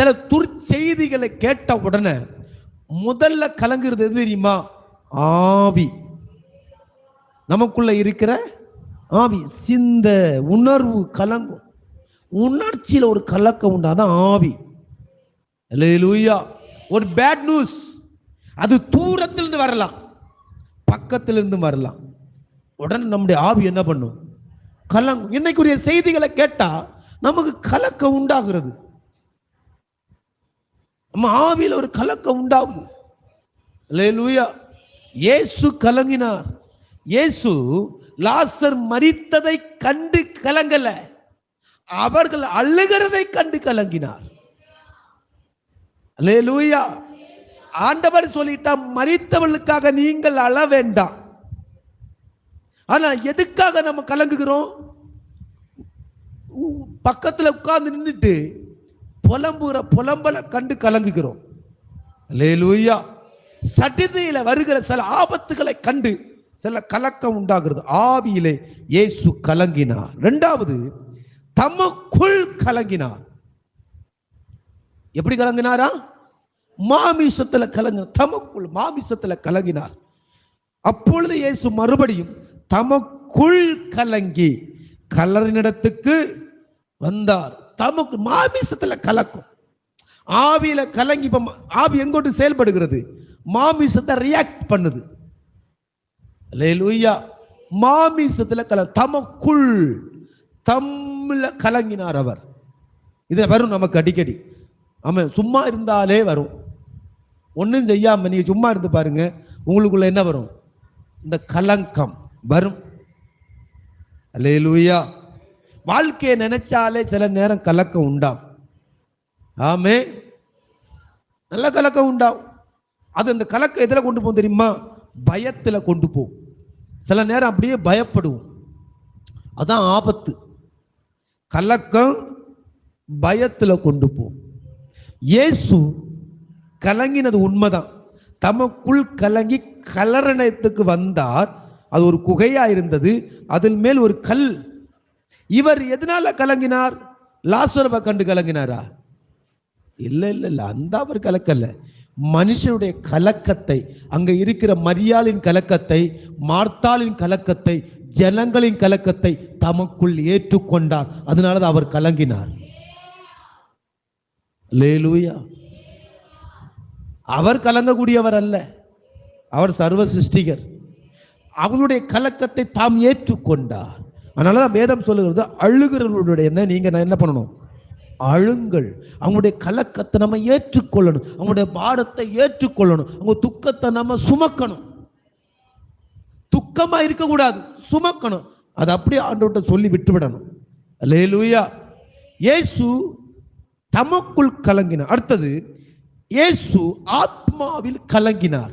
சில துர்ச்செய்திகளை கேட்ட உடனே முதல்ல கலங்குறது எது தெரியுமா? ஆவி. நமக்குள்ள இருக்கிற ஆவி. சிந்த உணர்வு கலங்கும். உணர்ச்சியில ஒரு கலக்கம் உண்டாதான் ஆவி. லூயா ஒரு பேட் நியூஸ் அது தூரத்திலிருந்து வரலாம். பக்கத்திலிருந்து வரலாம். உடனே நம்முடைய ஆவி என்ன பண்ணும்? கலங்கும். இன்னைக்குரிய செய்திகளை கேட்டா நமக்கு கலக்கம் உண்டாகிறது. நம்ம ஆவியில் ஒரு கலக்கம் உண்டாகும். லூயா இயேசு கலங்கினார். இயேசு லாசர் மரித்ததை கண்டு கலங்கல. அவர்கள் அழுகிறதை கண்டு கலங்கினார். அல்லேலூயா. ஆண்டவர் சொல்லிட்டா மரித்தவர்களுக்காக நீங்கள் அழ வேண்டாம். ஆனா எதுக்காக நம்ம கலங்குகிறோம்? பக்கத்துல உட்கார்ந்து நின்னுட்டு புலம்புற புலம்பலை கண்டு கலங்குகிறோம். அல்லேலூயா சட்டிதையில வருகிற சில ஆபத்துகளை கண்டு சில கலக்கம் உண்டாகிறது. ஆவியிலே இயேசு கலங்கினார். இரண்டாவது தமக்குள் கலங்கினார். எப்படி கலங்கினாரா? மாமிசத்துல கலங்க தமக்குள் மாமிசத்துல கலங்கினார். அப்பொழுது இயேசு மறுபடியும் தமக்குள் கலங்கி கலரினிடத்துக்கு வந்தார். தமக்கு மாமிசத்துல கலக்கும். ஆவியில கலங்கி இப்ப ஆவி எங்கோட்டு செயல்படுகிறது? மாமிசத்தை ரியாக்ட் பண்ணுது. அல்லேலூயா மாமிசத்துல கல தமக்குள் தம்மில கலங்கினார் அவர். இதை வரும் நமக்கு அடிக்கடி. ஆமா சும்மா இருந்தாலே வரும். ஒன்றும் செய்யாம நீங்க சும்மா இருந்து பாருங்க உங்களுக்குள்ள என்ன வரும்? இந்த கலங்கம் வரும். அல்லேலூயா வாழ்க்கையை நினைச்சாலே சில நேரம் கலக்கம் உண்டாம். ஆமே. நல்ல கலக்கம் உண்டாகும் அது அந்த கலக்கம் எதில் கொண்டு போகும் தெரியுமா? பயத்தில் கொண்டு போகும். சில நேரம் அப்படியே பயப்படுவோம். அதான் ஆபத்து. கலக்கம் பயத்தில் கொண்டு போகும். இயேசு கலங்கினது உண்மைதான். தமக்குள் கலங்கி கலரணத்துக்கு வந்தார். அது ஒரு குகையா இருந்தது. அதில் மேல் ஒரு கல் இவர் எதனால கலங்கினார்? லாசரவை கண்டு கலங்கினாரா? இல்ல இல்ல இல்ல அந்த அவர் கலக்கல்ல மனுஷனுடைய கலக்கத்தை அங்க இருக்கிற மரியாளின் கலக்கத்தை மார்த்தாளின் கலக்கத்தை ஜனங்களின் கலக்கத்தை தமக்குள் ஏற்றுக்கொண்டார். அதனால அவர் கலங்கினார். லேலூயா அவர் கலங்கக்கூடியவர் அல்ல. அவர் சர்வ சிருஷ்டிகர். அவருடைய கலக்கத்தை தாம் ஏற்றுக்கொண்டார். அதனால தான் வேதம் சொல்லுகிறது அழுகிறவர்களுடைய என்ன நான் என்ன பண்ணணும்? அழுங்கள். அவங்களுடைய கலக்கத்தை நம்ம ஏற்றுக்கொள்ளணும். அவங்களுடைய பாரத்தை ஏற்றுக்கொள்ளணும். அவங்க துக்கத்தை நம்ம சுமக்கணும். துக்கமாக இருக்கக்கூடாது. சுமக்கணும். அது அப்படியே ஆண்டவர்கிட்ட சொல்லி விட்டுவிடணும் அல்லேலூயா. இயேசு தமக்குள் கலங்கினார். அடுத்தது இயேசு ஆத்மாவில் கலங்கினார்.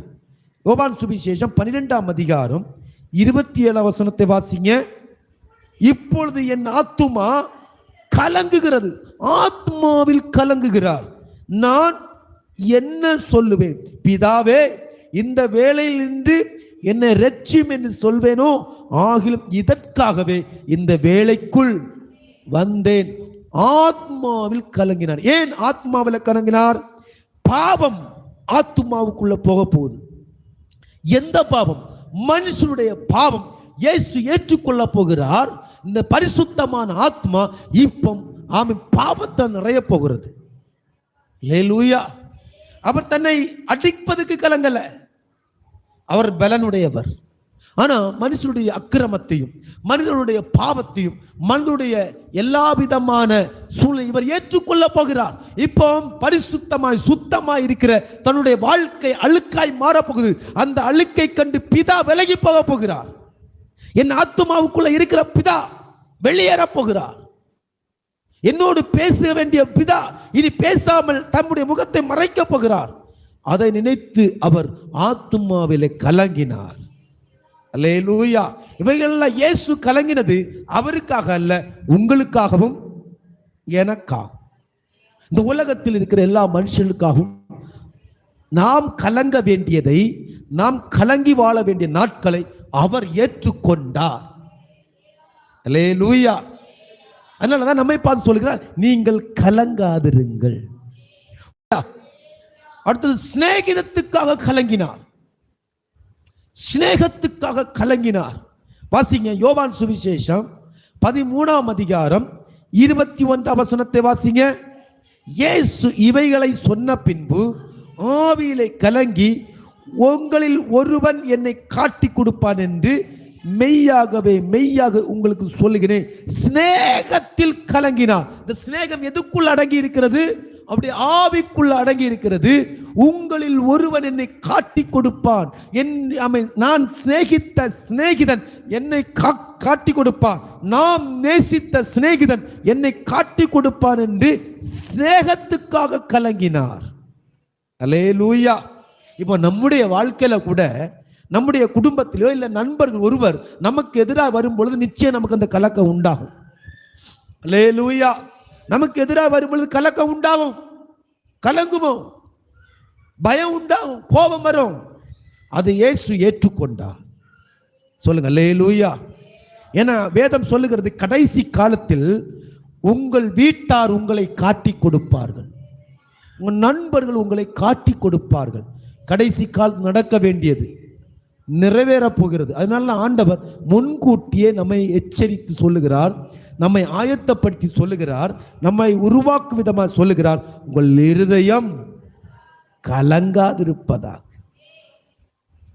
யோபான் சுவிசேஷம் பன்னிரெண்டாம் அதிகாரம் இருபத்தி ஏழாம் வசனத்தை வாசிங்க. இப்பொழுது என் ஆத்துமா கலங்குகிறது. ஆத்மாவில் கலங்குகிறார். நான் என்ன சொல்லுவேன்? பிதாவே இந்த வேளையில் நின்று என்னை ரட்சியும் என்று சொல்வேனோ? ஆகிலும் இதற்காகவே இந்த வேலைக்குள் வந்தேன். ஆத்மாவில் கலங்கினார். ஏன் ஆத்மாவில் கலங்கினார்? பாவம் ஆத்மாவுக்குள்ள போக போகுது. எந்த பாவம்? மனுஷனுடைய பாவம். இயேசு ஏற்றுக்கொள்ள போகிறார். இந்த பரிசுத்தமான ஆத்மா இப்போ ஆமை பாவத்தை நிறைய போகிறது. லேலூயா அவர் தன்னை அடிப்பதுக்கு கலங்கல. அவர் பலனுடையவர். ஆனா மனுஷனுடைய அக்கிரமத்தையும் மனிதனுடைய பாவத்தையும் மனிதனுடைய எல்லா விதமான சூழ்நிலை இவர் ஏற்றுக்கொள்ள போகிறார். இப்போ பரிசுத்தமாய் சுத்தமாய் இருக்கிற தன்னுடைய வாழ்க்கை அழுக்காய் மாறப்போகுது அந்த அழுக்கை கண்டு பிதா விலகி போக போகிறார். என் ஆத்துமாவுக்குள்ள இருக்கிற பிதா வெளியேறப் போகிறார் என்னோடு பேச வேண்டிய பிதா இனி பேசாமல் தம்முடைய முகத்தை மறைக்கப் போகிறார். அதை நினைத்து அவர் ஆத்துமாவிலே கலங்கினார். அல்லேலூயா. இவைகளெல்லாம் இயேசு கலங்கினது அவருக்காக அல்ல உங்களுக்காகவும் எனக்காக. இந்த உலகத்தில் இருக்கிற எல்லா மனுஷனுக்காகவும் நாம் கலங்க வேண்டியதை நாம் கலங்கி வாழ வேண்டிய நாட்களை அவர் ஏற்றுக்கொண்டார். அல்லேலூயா அதனாலதான் நம்மை பார்த்து சொல்கிறார் நீங்கள் கலங்காதிருங்கள். அடுத்தது சிநேகிதத்துக்காக கலங்கினார். சிநேகத்துக்காக கலங்கினார். வாசிங்க யோவான் சுவிசேஷம் பதிமூணாம் அதிகாரம் இருபத்தி ஒன்றாம் வசனத்தை வாசிங்க. இயேசு இவைகளை சொன்ன பின்பு ஆவியிலே கலங்கி உங்களில் ஒருவன் என்னை காட்டி கொடுப்பான் என்று மெய்யாகவே மெய்யாக உங்களுக்கு சொல்லுகிறேன். சிநேகத்தில் கலங்கினார் இந்த சிநேகம் எதுக்குள் அடங்கி இருக்கிறது அப்படி ஆவிக்குள்ள அடங்கி இருக்கிறது உங்களில் ஒருவன் என்னை காட்டி கொடுப்பான். என் நான் சிநேகித்த சிநேகிதன் என்னை கா- காட்டி கொடுப்பான். நாம் நேசித்த சிநேகிதன் என்னை காட்டி கொடுப்பான் என்று சிநேகத்துக்காக கலங்கினார். அலே லூயா இப்போ நம்முடைய வாழ்க்கையில கூட நம்முடைய குடும்பத்திலோ இல்லை நண்பர்கள் ஒருவர் நமக்கு எதிராக வரும் பொழுது நிச்சயம் நமக்கு அந்த கலக்கம் உண்டாகும். அலேலூயா நமக்கு எதிராக வரும் பொழுது கலக்கம் உண்டாகும். கலங்குவோம் பயம் உண்டாகும். கோபம் வரும். அதை இயேசு ஏற்றுக்கொண்டா சொல்லுங்க லேலூயா ஏன்னா வேதம் சொல்லுகிறது கடைசி காலத்தில் உங்கள் வீட்டார் உங்களை காட்டி கொடுப்பார்கள். உங்கள் நண்பர்கள் உங்களை காட்டி கொடுப்பார்கள். கடைசி காலத்தில் நடக்க வேண்டியது நிறைவேறப் போகிறது அதனால ஆண்டவர் முன்கூட்டியே நம்மை எச்சரித்து சொல்லுகிறார் நம்மை ஆயத்தப்படுத்தி சொல்லுகிறார் நம்மை உருவாக்கும் விதமாக சொல்லுகிறார். உங்கள் இருதயம் கலங்காதிருப்பதாக.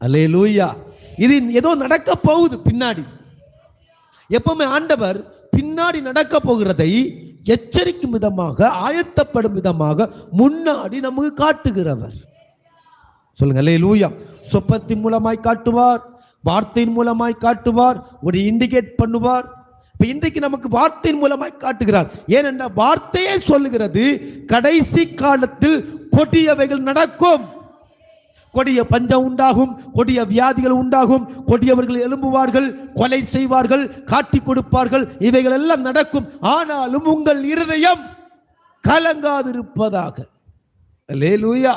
அலே லூயா இது ஏதோ நடக்க போகுது பின்னாடி. எப்பவுமே ஆண்டவர் பின்னாடி நடக்க போகிறதை எச்சரிக்கும் விதமாக ஆயத்தப்படும் விதமாக முன்னாடி நமக்கு காட்டுகிறவர். சொல்லுங்க அலே லூயா சொப்பத்தின் மூலமாய் காட்டுவார் வார்த்தையின் மூலமாய் காட்டுவார் ஒரு இண்டிகேட் பண்ணுவார். இப்ப இன்றைக்கு நமக்கு வார்த்தையின் மூலமாய் காட்டுகிறார். ஏனென்றால் வார்த்தையே சொல்லுகிறது கடைசி காலத்தில் கொடியவைகள் நடக்கும். கொடிய பஞ்சம் உண்டாகும் கொடிய வியாதிகள் உண்டாகும் கொடியவர்கள் எழும்புவார்கள் கொலை செய்வார்கள் காட்டி கொடுப்பார்கள் இவைகள் எல்லாம் நடக்கும். ஆனாலும் உங்கள் இருதயம் கலங்காதிருப்பதாக. அல்லேலூயா.